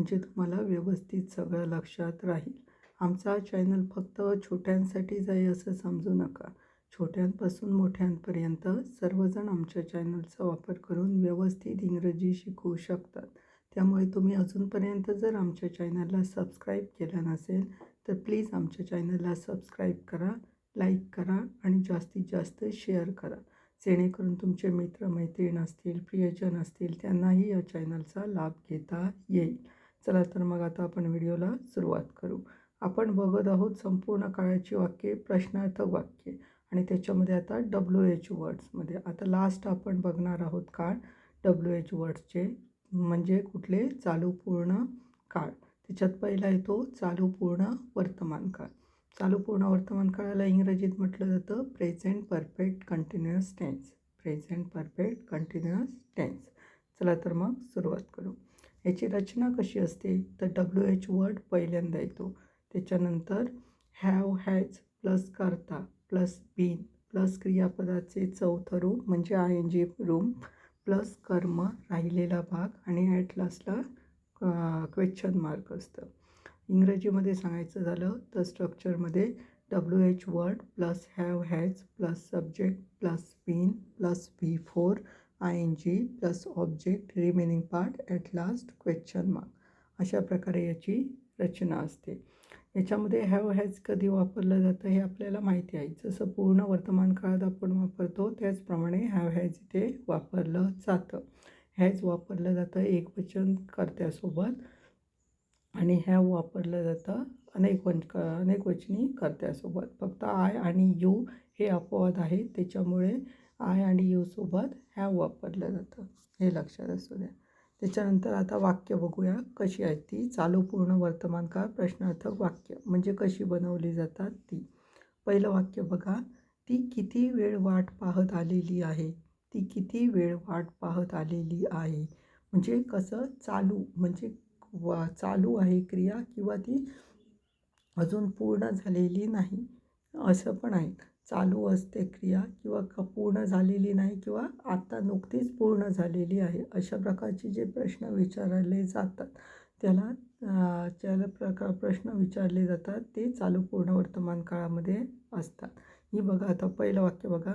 म्हणजे तुम्हाला व्यवस्थित सगळं लक्षात राहील. आमचा चॅनल फक्त छोट्यांसाठीच आहे असं समजू नका. छोट्यांपासून मोठ्यांपर्यंत सर्वजण आमच्या चॅनलचा वापर करून व्यवस्थित इंग्रजी शिकू शकतात. त्यामुळे तुम्ही अजूनपर्यंत जर आमच्या चॅनलला सबस्क्राईब केलं नसेल तर प्लीज आमच्या चॅनलला सबस्क्राईब करा लाईक करा आणि जास्तीत जास्त शेअर करा. जेणेकरून तुमचे मित्र मैत्रीण असतील प्रियजन असतील त्यांनाही या चॅनलचा लाभ घेता येईल. चला तर मग आता आपण व्हिडिओला सुरुवात करू. आपण बघत आहोत संपूर्ण काळाची वाक्ये प्रश्नार्थक वाक्ये. आणि त्याच्यामध्ये आता डब्ल्यू एच वर्ड्समध्ये आता लास्ट आपण बघणार आहोत काळ. डब्ल्यू एच वर्ड्सचे म्हणजे कुठले? चालू पूर्ण काळ. त्याच्यात पहिला येतो चालू पूर्ण वर्तमान काळ. चालू पूर्ण वर्तमान काळाला इंग्रजीत म्हटलं जातं present perfect continuous tense present perfect continuous tense चला तर मग सुरुवात करू. याची रचना कशी असते? तर डब्ल्यू एच वर्ड पहिल्यांदा येतो. त्याच्यानंतर हॅव हॅज प्लस करता प्लस बीन प्लस क्रियापदाचे चौथं रूप म्हणजे आय एन जी रूम प्लस कर्म राहिलेला भाग आणि ॲट लास्टला क्वेश्चन मार्क असतं. इंग्रजीमध्ये सांगायचं झालं तर स्ट्रक्चरमध्ये W H word plus have has plus subject plus been plus V four I N G plus object remaining part at last question mark अशा प्रकारे याची रचना असते. याच्यामध्ये हॅव हॅज कधी वापरलं जातं हे आपल्याला माहिती आहे. जसं पूर्ण वर्तमान काळात आपण वापरतो त्याचप्रमाणे हॅव हॅज इथे वापरलं जातं. हॅज वापरलं जातं एक वचन कर्त्यासोबत आणि हॅव वापरलं जातं अनेक वच अनेक वचनी कर्त्यासोबत. फक्त आय आणि यू हे अपवाद आहे. त्याच्यामुळे आय आणि यूसोबत ह्या वापरलं जातं. हे लक्षात असू द्या. त्याच्यानंतर आता वाक्य बघूया. कशी आहेत ती? चालू पूर्ण वर्तमान काळ प्रश्नार्थक वाक्य म्हणजे कशी बनवली जातात ती? पहिलं वाक्य बघा. ती किती वेळ वाट पाहत आलेली आहे? ती किती वेळ वाट पाहत आलेली आहे? म्हणजे कसं चालू म्हणजे वा चालू आहे क्रिया किंवा ती अजून पूर्ण झालेली नाही? असं पण आहे. चालू असते क्रिया किंवा क पूर्ण झालेली नाही किंवा आत्ता नुकतीच पूर्ण झालेली आहे अशा प्रकारचे जे प्रश्न विचारले जातात त्याला ज्याला प्रकार प्रश्न विचारले जातात ते चालू पूर्ण वर्तमान काळामध्ये असतात. ही बघा आता पहिलं वाक्य बघा.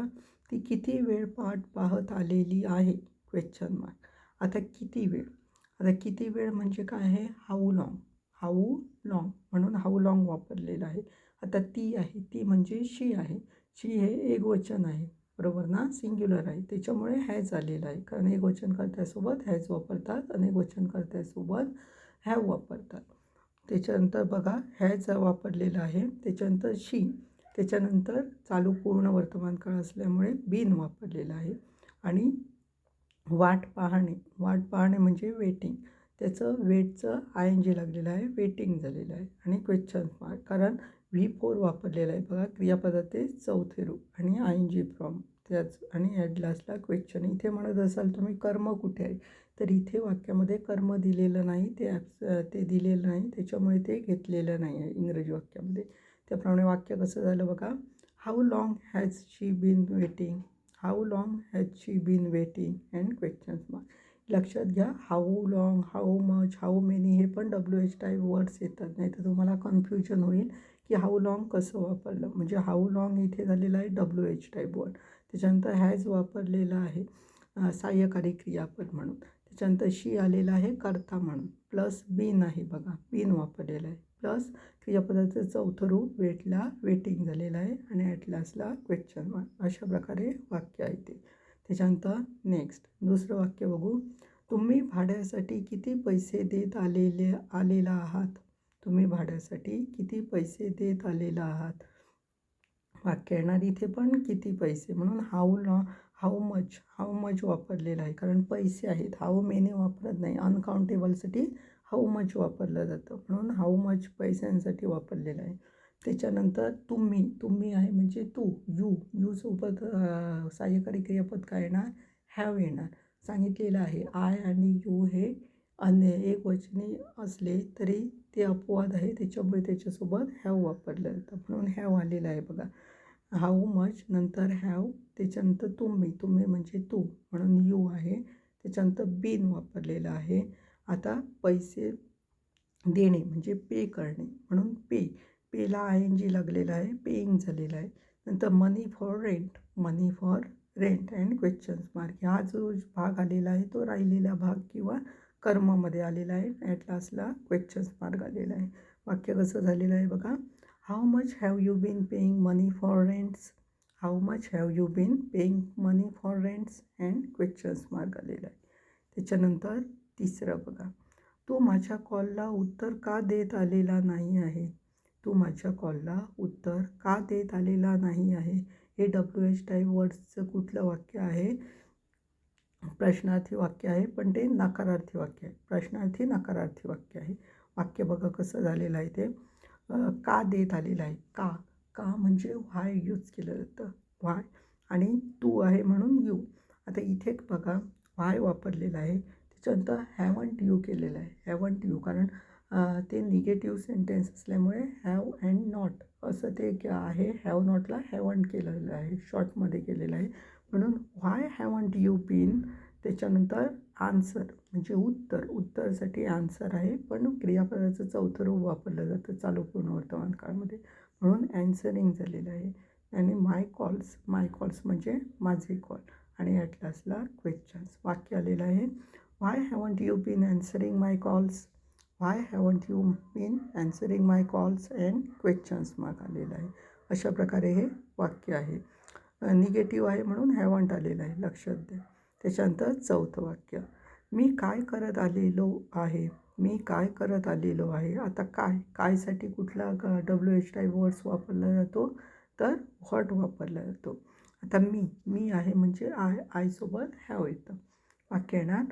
ती किती वेळ पाठ पाहत आलेली आहे? क्वेश्चन मार्क आता किती वेळ? आता किती वेळ म्हणजे काय आहे? हाऊ लाँग हाऊ लाँग म्हणून हाऊ लाँग वापरलेलं आहे. आता ती आहे ती म्हणजे शी आहे. शी हे एकवचन आहे. बरोबर ना? सिंग्युलर आहे. त्याच्यामुळे हॅज आलेलं आहे. कारण एक वचन करत्यासोबत हॅज वापरतात अनेक वचन करत्यासोबत हॅव वापरतात. त्याच्यानंतर बघा हॅज वापरलेलं आहे. त्याच्यानंतर शी त्याच्यानंतर चालू पूर्ण वर्तमान काळ असल्यामुळे बीन वापरलेलं आहे. आणि वाट पाहणे. वाट पाहणे म्हणजे वेटिंग त्याचं वेटचं आय एन जी लागलेलं आहे वेटिंग झालेलं आहे. आणि क्वेश्चन मार्क कारण व्ही फोर वापरलेला आहे. बघा क्रियापदाचे चौथे रूप आणि आय एन जी फ्रॉम त्याच आणि ॲट लास्टला क्वेश्चन इथे म्हणत असाल तुम्ही कर्म कुठे आहे? तर इथे वाक्यामध्ये कर्म दिलेलं नाही ते ॲप्स ते दिलेलं नाही त्याच्यामुळे ते घेतलेलं नाही आहे इंग्रजी वाक्यामध्ये. त्याप्रमाणे वाक्य कसं झालं बघा how long has she been waiting how long has she been waiting and questions mark लक्षात घ्या how long how much how many हे पण डब्ल्यू एच टाईप वर्ड्स येतात नाही तर तुम्हाला कन्फ्युजन होईल. की हाऊ लाँग कसं वापरलं? म्हणजे हाऊ लाँग इथे झालेलं आहे डब्ल्यू एच टाईप वर्ड त्याच्यानंतर हॅज वापरलेलं आहे सहाय्यकारी क्रियापद म्हणून. त्याच्यानंतर शी आलेलं आहे कर्ता म्हणून. प्लस बीन आहे बघा. बीन वापरलेलं आहे. प्लस क्रियापदाचं चौथं रूप वेटला वेटिंग झालेलं आहे आणि ॲट लास्टला क्वेश्चन मार्क अशा प्रकारे वाक्य आहे ते. त्याच्यानंतर नेक्स्ट दुसरं वाक्य बघू. तुम्ही भाड्यासाठी किती पैसे देत आलेले आलेला आहात? तुम्ही भाड्यासाठी किती पैसे देत आलेला आहात? वाक्य येणार इथे पण किती पैसे? म्हणून हाऊ ना हाऊ मच हाऊ मच वापरलेलं आहे. कारण पैसे आहेत. हाऊ मेने वापरत नाही. अनकाउंटेबलसाठी हाऊ मच वापरलं जातं. म्हणून हाऊ मच पैशांसाठी वापरलेलं आहे. त्याच्यानंतर तुम्ही तुम्ही आहे म्हणजे तू यू यूसोबत सहाय्यकारी क्रियापद काय येणार? हॅव येणार. सांगितलेलं आहे. आय आणि यू हे अन्य एकवचनी असले तरी ते अपवाद आहे त्याच्यामुळे त्याच्यासोबत हॅव वापरलं जातं. म्हणून हॅव आलेलं आहे बघा. हाऊ मच नंतर हॅव त्याच्यानंतर तुम्ही. तुम्ही म्हणजे तू. म्हणून यू आहे. त्याच्यानंतर बिन वापरलेलं आहे. आता पैसे देणे म्हणजे पे करणे. म्हणून पे पेला आय एन जी लागलेला आहे. पेईंग झालेलं आहे. नंतर money for rent money for rent and questions mark हा जो भाग आलेला आहे तो राहिलेला भाग किंवा कर्ममध्ये आलेला आहे. ॲट लास्टला क्वेश्चन्स मार्क आलेला आहे. वाक्य कसं झालेलं आहे बघा. How much have you been paying money for rents how much have you been paying money for rents and questions mark आलेला आहे. त्याच्यानंतर तिसरं बघा. तू माझ्या कॉलला उत्तर का देत आलेला नाही आहे? तू माझ्या कॉलला उत्तर का देत आलेला नाही आहे? हे डब्ल्यू एच टाईप वर्ड्सचं कुठलं वाक्य आहे? प्रश्नार्थी वाक्य आहे पण ते नकारार्थी वाक्य आहे. प्रश्नार्थी नकारार्थी वाक्य आहे. वाक्य बघा कसं झालेलं आहे ते. का देत आलेलं आहे? का? का म्हणजे व्हाय यूज केलं जातं व्हाय आणि तू आहे म्हणून यू आता इथे बघा व्हाय वापरलेलं आहे. त्याच्यानंतर हॅवंट यू केलेलं आहे. हॅवंट यू कारण ते निगेटिव्ह सेंटेन्स असल्यामुळे हॅव अँड नॉट असं ते आहे. हॅव नॉटला हॅवंट केलेलं आहे. शॉर्टमध्ये केलेलं आहे. म्हणून व्हाय हॅवंट यू बीन त्याच्यानंतर आन्सर म्हणजे उत्तर. उत्तरसाठी आन्सर आहे पण क्रियापदाचं चौथं रूप वापरलं जातं चालू पूर्ण वर्तमान काळामध्ये. म्हणून ॲन्सरिंग झालेलं आहे. आणि माय कॉल्स माय कॉल्स म्हणजे माझे कॉल आणि ॲट लास्टला क्वेश्चन्स वाक्य आलेलं आहे. Why haven't you been answering my calls why haven't you been answering my calls and questions mark आलेलं आहे. अशा प्रकारे हे वाक्य आहे. निगेटिव्ह आहे म्हणून हॅवंट आलेलं आहे लक्षात द्या. त्याच्यानंतर चौथं वाक्य मी काय करत आलेलो आहे? मी काय करत आलेलो आहे? आता काय? कायसाठी कुठला डब्ल्यू एच टाईप वर्ड्स वापरला जातो? तर व्हॉट वापरला जातो. आता मी मी आहे म्हणजे आय आयसोबत हॅव येतं. वाक्य येणार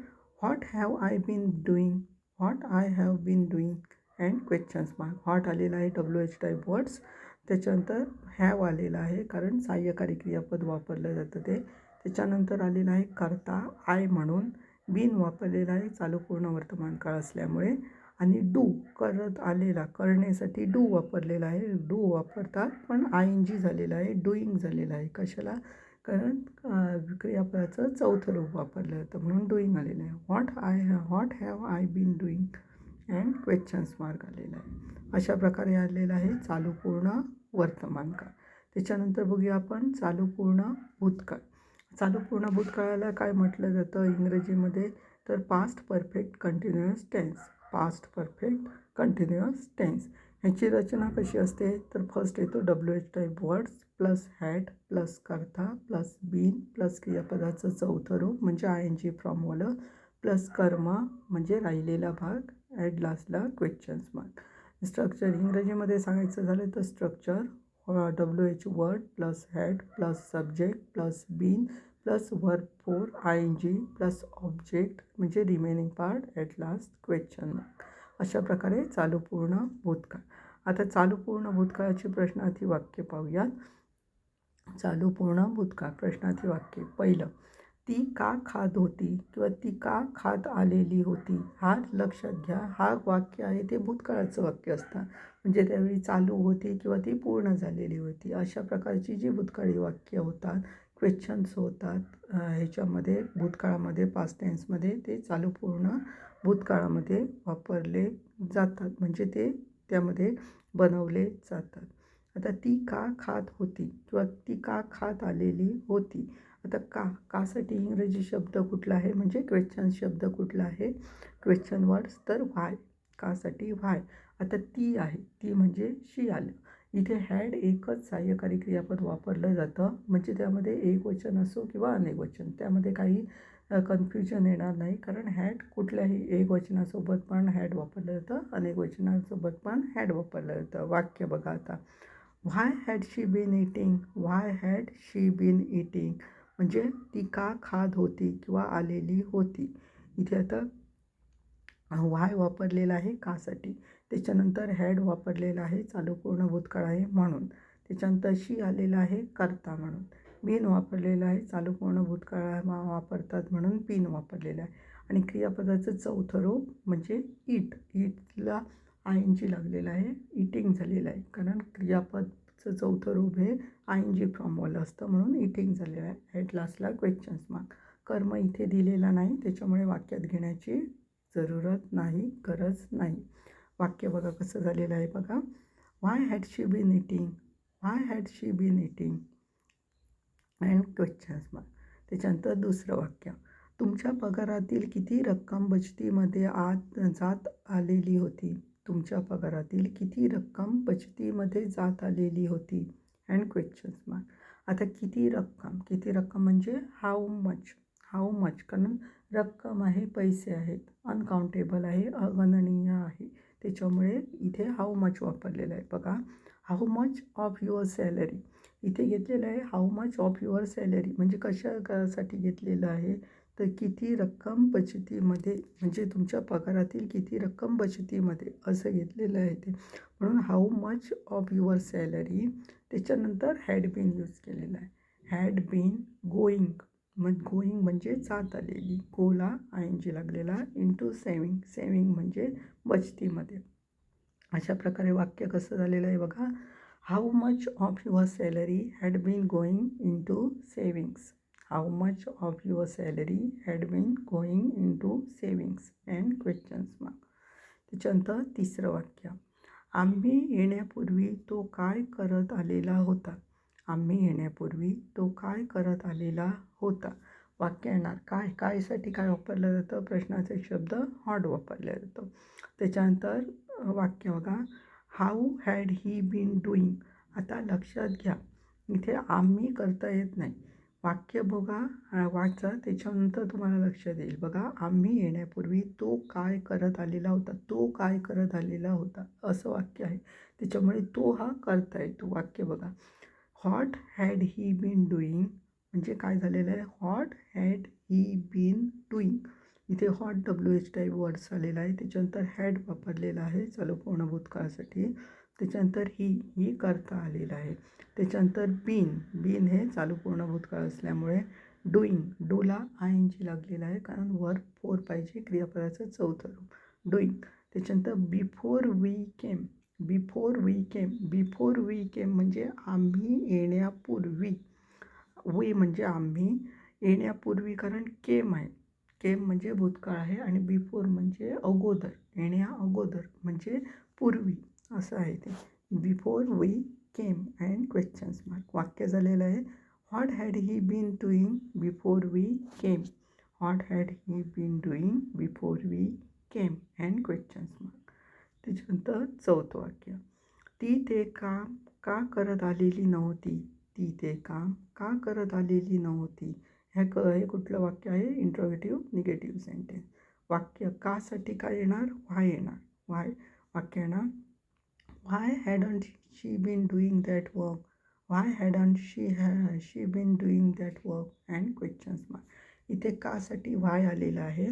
what have I been doing what I have been doing and questions mark what आलेला आहे? डब्ल्यू एच टाईप वर्ड्स त्याच्यानंतर हॅव आलेलं आहे कारण सहाय्यकारी क्रियापद वापरलं जातं ते. त्याच्यानंतर आलेलं आहे करता आय म्हणून. बिन वापरलेला आहे चालू पूर्ण वर्तमान काळ असल्यामुळे. आणि डू करत आलेला करण्यासाठी डू वापरलेला आहे. डू वापरतात पण आय एन जी झालेलं आहे डुईंग झालेलं आहे. कशाला? कारण क्रियापदाचं चौथं रूप वापरलं जातं म्हणून डुईंग आलेलं आहे. What I what have I been doing and questions mark आलेला आहे. अशा प्रकारे आलेलं आहे चालू पूर्ण वर्तमान काळ त्याच्यानंतर बघूया आपण चालू पूर्ण भूतकाळ. चालू पूर्ण भूतकाळाला काय म्हटलं जातं इंग्रजीमध्ये? तर past perfect continuous tense past perfect continuous tense ह्याची रचना कशी असते? तर फर्स्ट येतो W H type words plus had plus कर्ता प्लस बीन प्लस क्रियापदाचं चौथं रूप म्हणजे आय एन जी फ्रॉमवालं प्लस कर्म म्हणजे राहिलेला भाग. ॲड लास्टला क्वेश्चन्स मार्क स्ट्रक्चर इंग्रजीमध्ये सांगायचं झालं तर structure W H word plus had plus subject plus been plus verb four I N G plus object म्हणजे remaining part at last question mark अशा प्रकारे चालू पूर्ण भूतकाळ. आता चालू पूर्ण भूतकाळाची प्रश्नार्थी वाक्य पाहूयात. चालू पूर्ण भूतकाळ प्रश्नार्थी वाक्य. पहिलं ती का खात होती किंवा ती का खात आलेली होती? हा लक्षात घ्या. हा वाक्य आहे ते भूतकाळाचं वाक्य असतं. म्हणजे त्यावेळी चालू होती किंवा ती पूर्ण झालेली होती. अशा प्रकारची जी भूतकाळी वाक्य होतात क्वेश्चन्स होतात ह्याच्यामध्ये भूतकाळामध्ये पास्ट टेन्समध्ये ते चालू पूर्ण भूतकाळामध्ये वापरले जातात. म्हणजे ते त्यामध्ये बनवले जातात. आता ती का खात होती किंवा ती का खात आलेली होती? आता का कासाठी इंग्रजी शब्द कुठला आहे? म्हणजे क्वेश्चन शब्द कुठला आहे? क्वेश्चन वर्ड्स तर व्हाय कासाठी व्हाय आता ती आहे. ती म्हणजे शी आलं इथे हॅड एकच सहाय्यकारी क्रियापद वापरलं जातं. म्हणजे त्यामध्ये एक वचन असो किंवा अनेक वचन. त्यामध्ये काही कन्फ्युजन येणार नाही. कारण हॅड कुठल्याही एक वचनासोबत पण हॅड वापरलं जातं. अनेक वचनासोबत पण हॅड वापरलं जातं. वाक्य बघा आता. Why had she been eating why had she been eating म्हणजे ती का खाद होती किंवा आलेली होती? इथे आता व्हाय वापरलेला आहे कासाठी. त्याच्यानंतर हॅड वापरलेला आहे चालू पूर्ण भूतकाळ आहे म्हणून. त्याच्यानंतर शी आलेला आहे करता म्हणून. बीन वापरलेलं आहे चालू पूर्ण भूतकाळ वापरतात म्हणून पिन वापरलेला आहे. आणि क्रियापदाचं चौथं रूप म्हणजे इट इटला आय एन जी लागलेलं आहे इटिंग झालेलं आहे. कारण क्रियापद चं चौथं रूप हे आय एन जी फॉर्मवालं असतं म्हणून इटिंग झालेलं आहे. ॲट लास्टला क्वेश्चन्स मार्क कर्म इथे दिलेला नाही त्याच्यामुळे वाक्यात घेण्याची जरूरत नाही गरज नाही. वाक्य बघा कसं झालेलं आहे बघा. Why had she be knitting why had she be knitting and questions mark त्याच्यानंतर दुसरं वाक्य. तुमच्या पगारातील किती रक्कम बचतीमध्ये आत जात आलेली होती? तुमच्या पगारातील किती रक्कम बचतीमध्ये जात आलेली होती? अँड क्वेश्चन्स मार्क आता किती रक्कम? किती रक्कम म्हणजे हाऊ मच हाऊ मच कारण रक्कम आहे पैसे आहेत. अनकाउंटेबल आहे अगणनीय आहे. त्याच्यामुळे इथे हाऊ मच वापरलेलं आहे. बघा how much of your salary इथे घेतलेलं आहे how much of your salary म्हणजे कशासाठी घेतलेलं आहे? तर किती रक्कम बचतीमध्ये म्हणजे तुमच्या पगारातील किती रक्कम बचतीमध्ये असं घेतलेलं आहे ते. म्हणून how much of your salary त्याच्यानंतर हॅड बीन यूज केलेला आहे. हॅड बीन गोईंग मग गोईंग म्हणजे जात आलेली. गोला आय एन जी लागलेला इंटू सेविंग सेविंग म्हणजे बचतीमध्ये. अशा प्रकारे वाक्य कसं झालेलं आहे बघा. How much of your salary had been going into savings how much of your salary had been going into savings and questions mark त्याच्यानंतर तिसरं वाक्य. आम्ही येण्यापूर्वी तो काय करत आलेला होता? आम्ही येण्यापूर्वी तो काय करत आलेला होता? वाक्य येणार. काय? कायसाठी काय वापरलं जातं? प्रश्नाचे शब्द हॉट वापरलं जातं. त्याच्यानंतर वाक्य बघा. How had he been doing आता लक्षात घ्या. इथे आम्ही करता येत नाही. वाक्य बघा वाचा त्याच्यानंतर तुम्हाला लक्षात येईल बघा आम्ही येण्यापूर्वी तो काय करत आलेला होता तो काय करत आलेला होता असं वाक्य आहे. त्याच्यामुळे तो हा करता येतो वाक्य बघा. What had he been doing म्हणजे काय झालेलं आहे? What had he been doing इथे what W H type words आलेला आहे. त्याच्यानंतर हॅड वापरलेला आहे. चालू पूर्ण भूतकाळासाठी त्याच्यानंतर ही ही करता आलेलं आहे. त्याच्यानंतर बीन बीन हे चालू पूर्ण भूतकाळ असल्यामुळे डुईंग डूला आय एन जी लागलेला आहे. कारण वर फोर पाहिजे क्रियापदाचं चौथं रूप. डुईंग. त्याच्यानंतर before we came before we came before we came म्हणजे आम्ही येण्यापूर्वी. वी म्हणजे आम्ही येण्यापूर्वी कारण केम आहे. केम म्हणजे भूतकाळ आहे आणि बिफोर म्हणजे अगोदर येण्या अगोदर म्हणजे पूर्वी. असं आहे ते. Before we came and questions mark वाक्य झालेलं आहे. What had he been doing before we came what had he been doing before we came and questions mark त्याच्यानंतर चौथं वाक्य. ती ते काम का करत आलेली नव्हती? ती ते काम का करत आलेली नव्हती? ह्या क हे कुठलं वाक्य आहे? इंट्रोगेटिव्ह निगेटिव्ह सेंटेन्स वाक्य कासाठी काय येणार? व्हाय येणार? व्हाय वाक्य येणार? Why hadn't she been doing that work? Why hadn't she हॅ she been doing that work and questions mark इथे कासाठी वाय आलेलं आहे?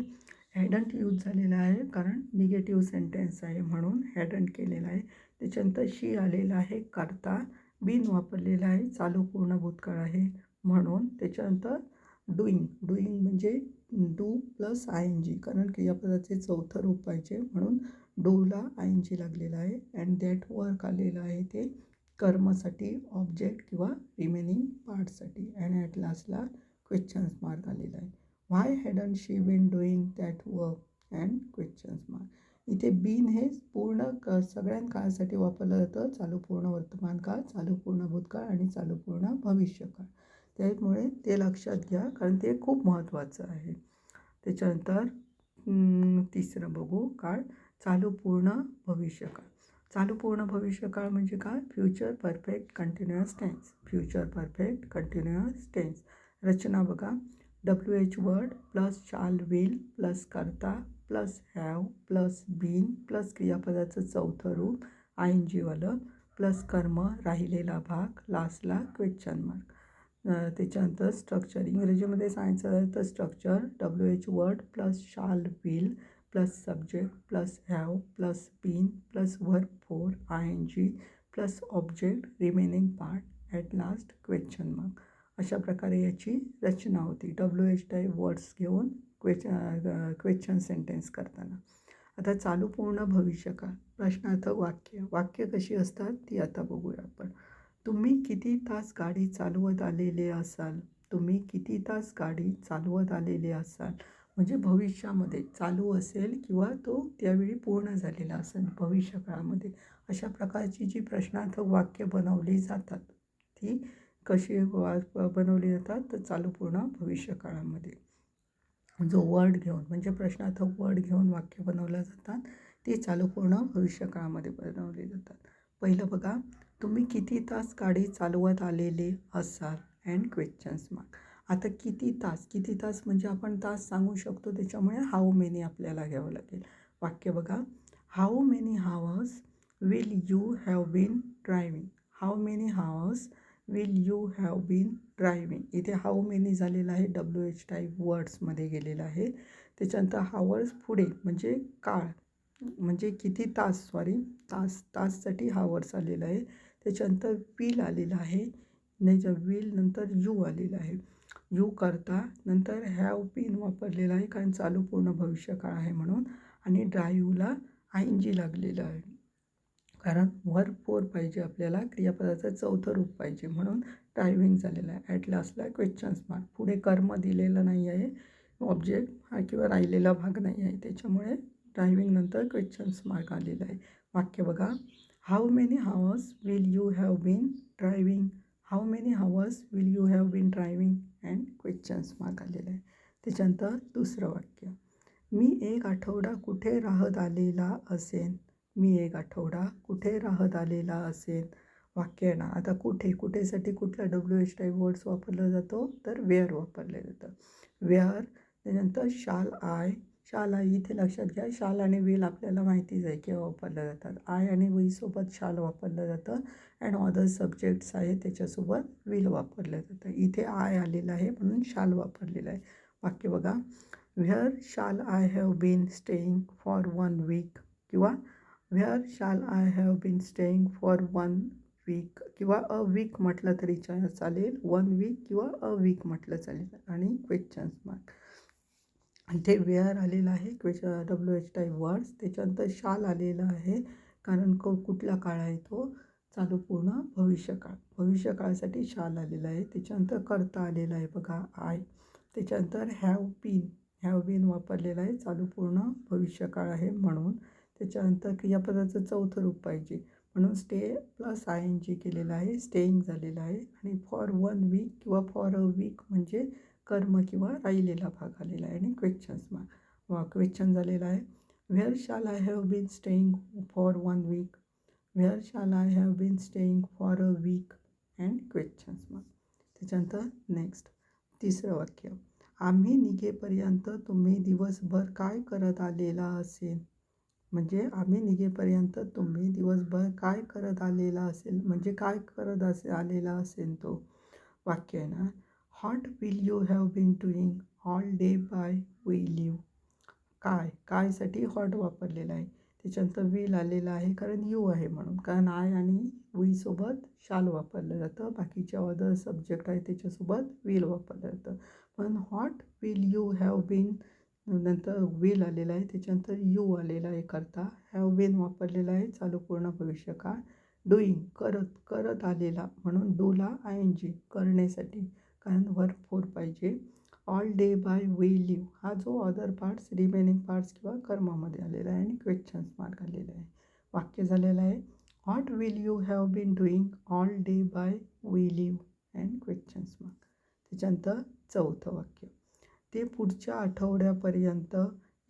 हॅडंट यूज झालेला आहे कारण निगेटिव्ह सेंटेन्स आहे म्हणून हॅडंट केलेला आहे. त्याच्यानंतर शी आलेला आहे करता. बिन वापरलेला आहे चालू पूर्ण भूतकाळ आहे. म्हणून त्याच्यानंतर डुईंग डुईंग म्हणजे do plus I N G कारण क्रियापदाचे चौथं रूप पाहिजे म्हणून डूला आय एन जी लागलेला आहे. अँड दॅट वर्क आलेलं आहे ते कर्मसाठी ऑब्जेक्ट किंवा रिमेनिंग पार्टसाठी अँड ॲट लास्टला क्वेश्चन्स मार्क आलेला आहे. Why hadn't she been doing that work and questions mark इथे बीन हे पूर्ण क सगळ्या काळासाठी वापरलं जातं. चालू पूर्ण वर्तमान काळ चालू पूर्ण भूतकाळ आणि चालू पूर्ण भविष्यकाळ. त्यामुळे ते लक्षात घ्या कारण ते खूप महत्त्वाचं आहे. त्याच्यानंतर तिसरं बघू काळ चालू पूर्ण भविष्यकाळ चालू पूर्ण भविष्यकाळ म्हणजे काय? Future perfect continuous tense future perfect continuous tense रचना बघा. W H word plus shall will plus करता plus have plus been plus क्रियापदाचं चौथं रूप आय एन जीवालं प्लस कर्म राहिलेला भाग लास्टला क्वेश्चन मार्क त्याच्यानंतर स्ट्रक्चर इंग्रजीमध्ये सांगायचं झालं तर structure W H word plus shall will plus subject plus have plus been plus work four I N G plus object remaining part at last question mark अशा प्रकारे याची रचना होती. डब्ल्यू एच टाईप वर्ड्स घेऊन क्वेच question sentence करताना. आता चालू पूर्ण भविष्यकाळ. प्रश्नार्थ वाक्य. वाक्य कशी असतात ती आता बघूया आपण. तुम्ही किती तास गाडी चालवत आलेले असाल? तुम्ही किती तास गाडी चालवत आलेले असाल? म्हणजे भविष्यामध्ये चालू असेल किंवा तो त्यावेळी पूर्ण झालेला असेल भविष्यकाळामध्ये? अशा प्रकारची जी प्रश्नार्थक वाक्य बनवली जातात ती कशी बनवली जातात तर चालू पूर्ण भविष्यकाळामध्ये. जो वर्ड घेऊन म्हणजे प्रश्नार्थक वर्ड घेऊन वाक्य बनवल्या जातात ती चालू पूर्ण भविष्यकाळामध्ये बनवली जातात. पहिलं बघा तुम्ही किती तास गाडी चालवत आलेले असाल? अँड क्वेश्चन्स मार्क आता किती तास? किती तास म्हणजे आपण तास सांगू शकतो त्याच्यामुळे हाऊ मेनी आपल्याला घ्यावं लागेल. वाक्य बघा. How many hours will you have been driving how many hours will you have been driving इथे हाऊ मेनी झालेलं आहे डब्ल्यू एच टाईप वर्ड्समध्ये गेलेलं आहे. त्याच्यानंतर हावर्स पुढे म्हणजे काळ. म्हणजे किती तास सॉरी तास ताससाठी हावर्स आलेला आहे. त्याच्यानंतर विल आलेलं आहे. नाही विल नंतर यू आलेला आहे. यू करता नंतर हॅव पिन वापरलेला आहे. कारण चालू पूर्ण भविष्यकाळ आहे म्हणून. आणि ड्रायव्हला आय एन जी लागलेलं आहे. कारण वर फोर पाहिजे आपल्याला. क्रियापदाचं चौथं रूप पाहिजे म्हणून ड्रायव्हिंग झालेलं आहे. ॲट लास्टला क्वेश्चन्स मार्क पुढे कर्म दिलेलं नाही आहे. ऑब्जेक्ट हा किंवा राहिलेला भाग नाही आहे. त्याच्यामुळे ड्रायविंगनंतर क्वेश्चन्स मार्क आलेला आहे. वाक्य बघा. How many hours will you have been driving how many hours will you have been driving and questions mark आलेला आहे. त्याच्यानंतर दुसरं वाक्य. मी एक आठवडा कुठे राहत आलेला असेन? मी एक आठवडा कुठे राहत आलेला असेन? वाक्य आहे ना. आता कुठे कुठेसाठी कुठला डब्ल्यू एच टाईप वर्ड्स वापरला जातो? तर वेअर वापरलं जातं. वेअर त्याच्यानंतर शाल आय शाल आहे इथे लक्षात घ्या. शाल आणि व्हील आपल्याला माहितीच आहे किंवा वापरल्या जातात. आय आणि वहीसोबत शाल वापरलं जातं अँड अदर सब्जेक्ट्स आहे त्याच्यासोबत विल वापरलं जातं इथे आय आलेलं आहे म्हणून शाल वापरलेलं आहे. वाक्य बघा. Where shall I have been staying for one week किंवा where shall I have been staying for one week किंवा अ वीक म्हटलं तरी चा चालेल. वन वीक किंवा अ वीक म्हटलं चालेल. आणि क्वेश्चन्स मार्क इथे वेअर आलेलं आहे क्वेच डब्ल्यू एच टाईप वर्ड्स. त्याच्यानंतर शाल आलेला आहे कारण क कुठला काळ आहे तो? चालू पूर्ण भविष्यकाळ. भविष्यकाळासाठी शाल आलेला आहे. त्याच्यानंतर करता आलेला आहे बघा आय. त्याच्यानंतर हॅव बीन. हॅव बीन वापरलेला आहे. चालू पूर्ण भविष्यकाळ आहे म्हणून. त्याच्यानंतर क्रियापदाचं चौथं रूप पाहिजे. म्हणून stay plus I N G केलेलं आहे. स्टेईंग झालेलं आहे. आणि फॉर वन वीक किंवा फॉर अ वीक म्हणजे कर्म किंवा राहिलेला भाग आलेला आहे आणि क्वेश्चन्स मा वा क्वेश्चन झालेला आहे. Where shall I have been staying for one week where shall I have been staying for a week and questions mark त्याच्यानंतर नेक्स्ट तिसरं वाक्य. आम्ही निघेपर्यंत तुम्ही दिवसभर काय करत आलेला असेल? म्हणजे आम्ही निघेपर्यंत तुम्ही दिवसभर काय करत आलेला असेल? म्हणजे काय करत असे आलेला असेल तो? वाक्य आहे ना? What will you have been doing all day by will you काय? कायसाठी हॉट वापरलेला आहे? त्याच्यानंतर विल आलेला आहे कारण यू आहे म्हणून. कारण आय आणि वीसोबत शाल वापरलं जातं. बाकीचे अदर सब्जेक्ट आहे त्याच्यासोबत विल वापरलं जातं. पण what will you have been नंतर विल आलेला आहे. त्याच्यानंतर यू आलेला आहे करता. हॅव बीन वापरलेला आहे. चालू पूर्ण भविष्यकाळ. डुईंग करत करत आलेला. म्हणून डूला आय एन जी करण्यासाठी. कारण वर्क फोर पाहिजे. All day by we live हा जो अदर पार्ट्स रिमेनिंग पार्ट्स किंवा कर्मामध्ये आलेला आहे आणि क्वेश्चन्स मार्क आलेला आहे. वाक्य झालेलं आहे. What will you have been doing all day by we live and questions mark त्याच्यानंतर चौथं वाक्य. ते पुढच्या आठवड्यापर्यंत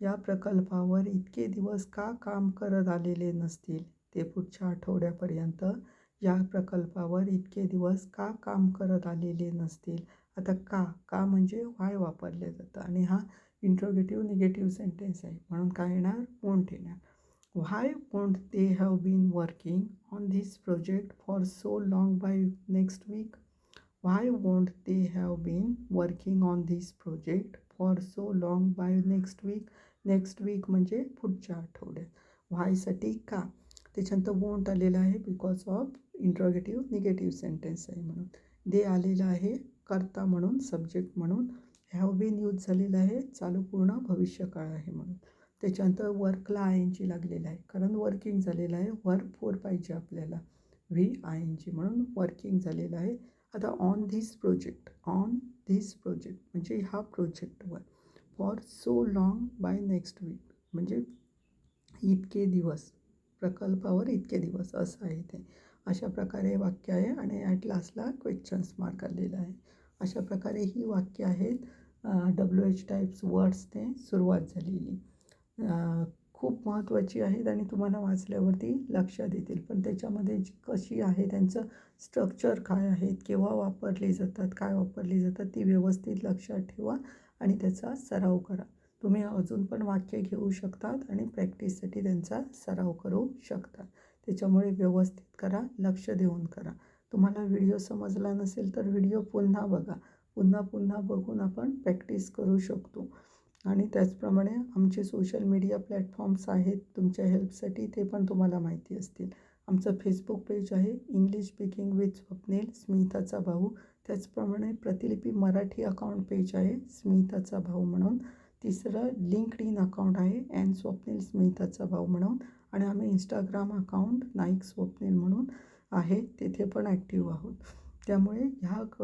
या प्रकल्पावर इतके दिवस का काम करत आलेले नसतील? ते पुढच्या आठवड्यापर्यंत या प्रकल्पावर इतके दिवस का काम करत आलेले नसतील? आता का? का म्हणजे वाय वापरले जातं? आणि हा इंट्रोगेटिव्ह निगेटिव्ह सेंटेन्स आहे. म्हणून काय येणार? वोंट येणार. Why won't they have been working on this project for so long by next week why won't they have been working on this project for so long by next week next week म्हणजे पुढच्या आठवड्यात. व्हायसाठी का? त्याच्यानंतर won't आलेलं आहे because of interrogative negative sentence आहे म्हणून. दे आलेलं आहे करता म्हणून सब्जेक्ट म्हणून. हॅव बीन यूज झालेलं आहे चालू पूर्ण भविष्यकाळ आहे म्हणून. त्याच्यानंतर वर्कला आय एन जी लागलेलं आहे. कारण वर्किंग झालेलं आहे वर्क फोर पाहिजे आपल्याला. व्ही आय एन जी म्हणून वर्किंग झालेलं आहे. आता on this project on this project म्हणजे ह्या प्रोजेक्टवर for so long by next week म्हणजे इतके दिवस प्रकल्पावर इतके दिवस असं आहे ते. अशा प्रकारे वाक्य आहे आणि ॲट लास्टला क्वेश्चन्स मार्क आलेला आहे. अशा प्रकारे ही वाक्य आहेत डब्ल्यू एच टाईप्स वर्ड्सने सुरुवात झालेली. खूप महत्त्वाची आहेत आणि तुम्हाला वाचल्यावरती लक्षात येतील. पण त्याच्यामध्ये जी कशी आहे त्यांचं स्ट्रक्चर काय आहेत केव्हा वापरली जातात काय वापरली जातात ती व्यवस्थित लक्षात ठेवा आणि त्याचा सराव करा. तुम्ही अजून पण वाक्य घेऊ शकतात आणि प्रॅक्टिससाठी त्यांचा सराव करू शकता. त्याच्यामुळे व्यवस्थित करा लक्ष देऊन करा. तुम्हाला व्हिडिओ समजला नसेल तर व्हिडिओ पुन्हा बघा. पुन्हा पुन्हा बघून आपण प्रॅक्टिस करू शकतो. आणि त्याचप्रमाणे आमचे सोशल मीडिया प्लॅटफॉर्म्स आहेत तुमच्या हेल्पसाठी ते पण तुम्हाला माहिती असतील. आमचं फेसबुक पेज आहे इंग्लिश स्पीकिंग विथ स्वप्नील स्मिताचा भाऊ. त्याचप्रमाणे प्रतिलिपी मराठी अकाउंट पेज आहे स्मिताचा भाऊ म्हणून. तिसरं लिंक्ड इन अकाउंट आहे अँड स्वप्नील स्मिताचा भाऊ म्हणून. आणि आम्ही इंस्टाग्राम अकाउंट नाईक स्वप्नील म्हणून आहे तिथे पण ॲक्टिव्ह आहोत. त्यामुळे ह्या क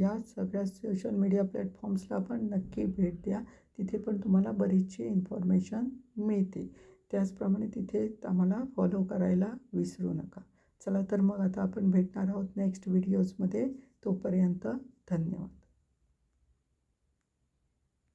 या सगळ्या सोशल मीडिया प्लॅटफॉर्म्सला पण नक्की भेट द्या. तिथे पण तुम्हाला बरीचशी इन्फॉर्मेशन मिळते. त्याचप्रमाणे तिथे आम्हाला फॉलो करायला विसरू नका. चला तर मग आता आपण भेटणार आहोत नेक्स्ट व्हिडिओजमध्ये तोपर्यंत धन्यवाद.